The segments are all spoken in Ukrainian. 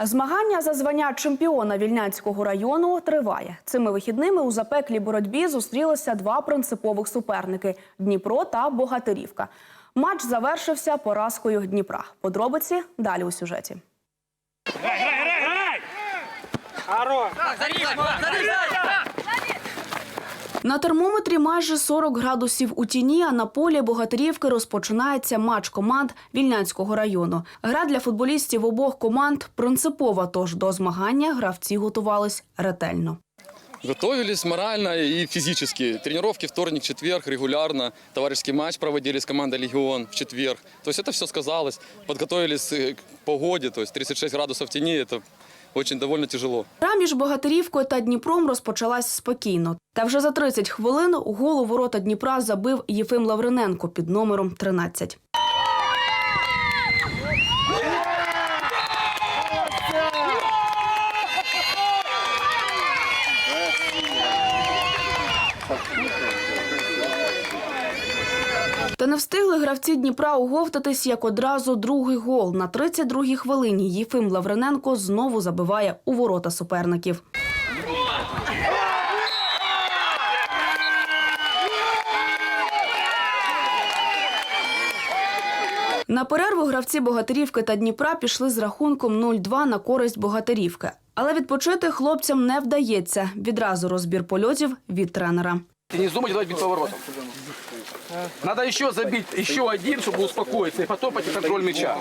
Змагання за звання чемпіона Вільнянського району триває. Цими вихідними у запеклій боротьбі зустрілися два принципових суперники Дніпро та Богатирівка. Матч завершився поразкою Дніпра. Подробиці далі у сюжеті. На термометрі майже 40 градусів у тіні, а на полі Богатирівки розпочинається матч команд Вільнянського району. Гра для футболістів обох команд принципова, тож до змагання гравці готувались ретельно. Готовились морально и физически. Тренировки вторник, четверг регулярно. Товарищеский матч проводили с командой «Легион» в четверг. То есть это все сказалось. Подготовились э, к погоде, то есть 36 градусов тени. Это очень довольно тяжело. Гра між Богатирівкою та Дніпром розпочалась спокійно. Та вже за 30 хвилин гол у ворота Дніпра забив Єфим Лавриненко під номером 13. Та не встигли гравці Дніпра оговтатись, як одразу другий гол. На 32-й хвилині Єфим Лавриненко знову забиває у ворота суперників. На перерву гравці Богатирівки та Дніпра пішли з рахунком 0-2 на користь Богатирівки. Але відпочити хлопцям не вдається. Відразу розбір польотів від тренера. Не давать бить поворотом. Надо еще забить еще один, чтобы успокоиться, и потом пойти контроль мяча.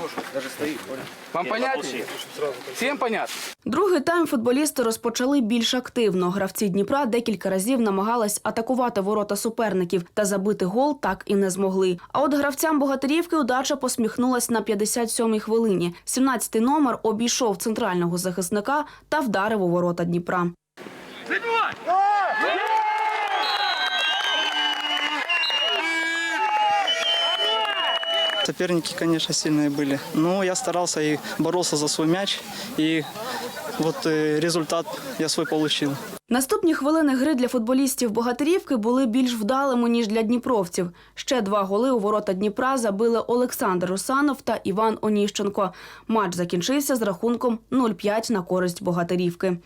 Вам понятно? Всем понятно? Другий тайм футболісти розпочали більш активно. Гравці Дніпра декілька разів намагались атакувати ворота суперників та забити гол так і не змогли. А от гравцям Богатирівки удача посміхнулась на 57-й хвилині. 17-й номер обійшов центрального захисника та вдарив у ворота Дніпра. Соперники, конечно, сильные были. Но я старался и боролся за свой мяч. И вот э, результат я свой получил. Наступні хвилини гри для футболістів Богатирівки були більш вдалими, ніж для дніпровців. Ще два голи у ворота Дніпра забили Олександр Русанов та Іван Оніщенко. Матч закінчився з рахунком 0-5 на користь Богатирівки.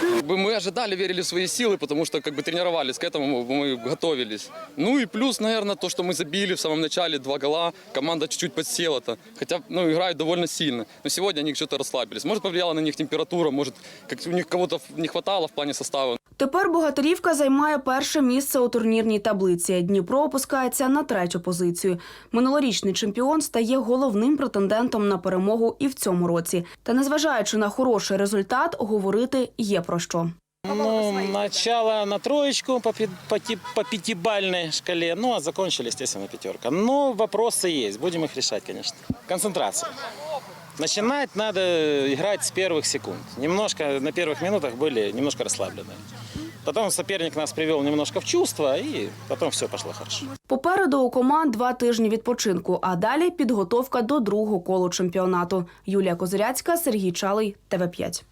Как бы мы ожидали, верили в свои силы, потому что как бы тренировались к этому, мы готовились. Ну и плюс, наверное, то, что мы забили в самом начале два гола, команда чуть-чуть подсела-то. Хотя, ну, играют довольно сильно. Но сегодня они что-то расслабились. Может, повлияла на них температура, может, как у них кого-то не хватало в плане состава. Тепер Богатирівка займає перше місце у турнірній таблиці. Дніпро опускається на третю позицію. Минулорічний чемпіон стає головним претендентом на перемогу і в цьому році. Та незважаючи на хороший результат, говорити є про що. Ну, начало на троечку по, по, по пятибалльной шкале, ну, а закончили, естественно, пятерка. Но вопросы есть, будем их решать, конечно. Концентрация. Начинать надо играть с первых секунд. Немножко на первых минутах были немножко расслаблены. Потом соперник нас привел немножко в чувство, и потом все пошло хорошо. Попереду у команд два тижні відпочинку, а далі підготовка до другого колу чемпіонату. Юлія Козиряцька, Сергій Чалий, ТВ 5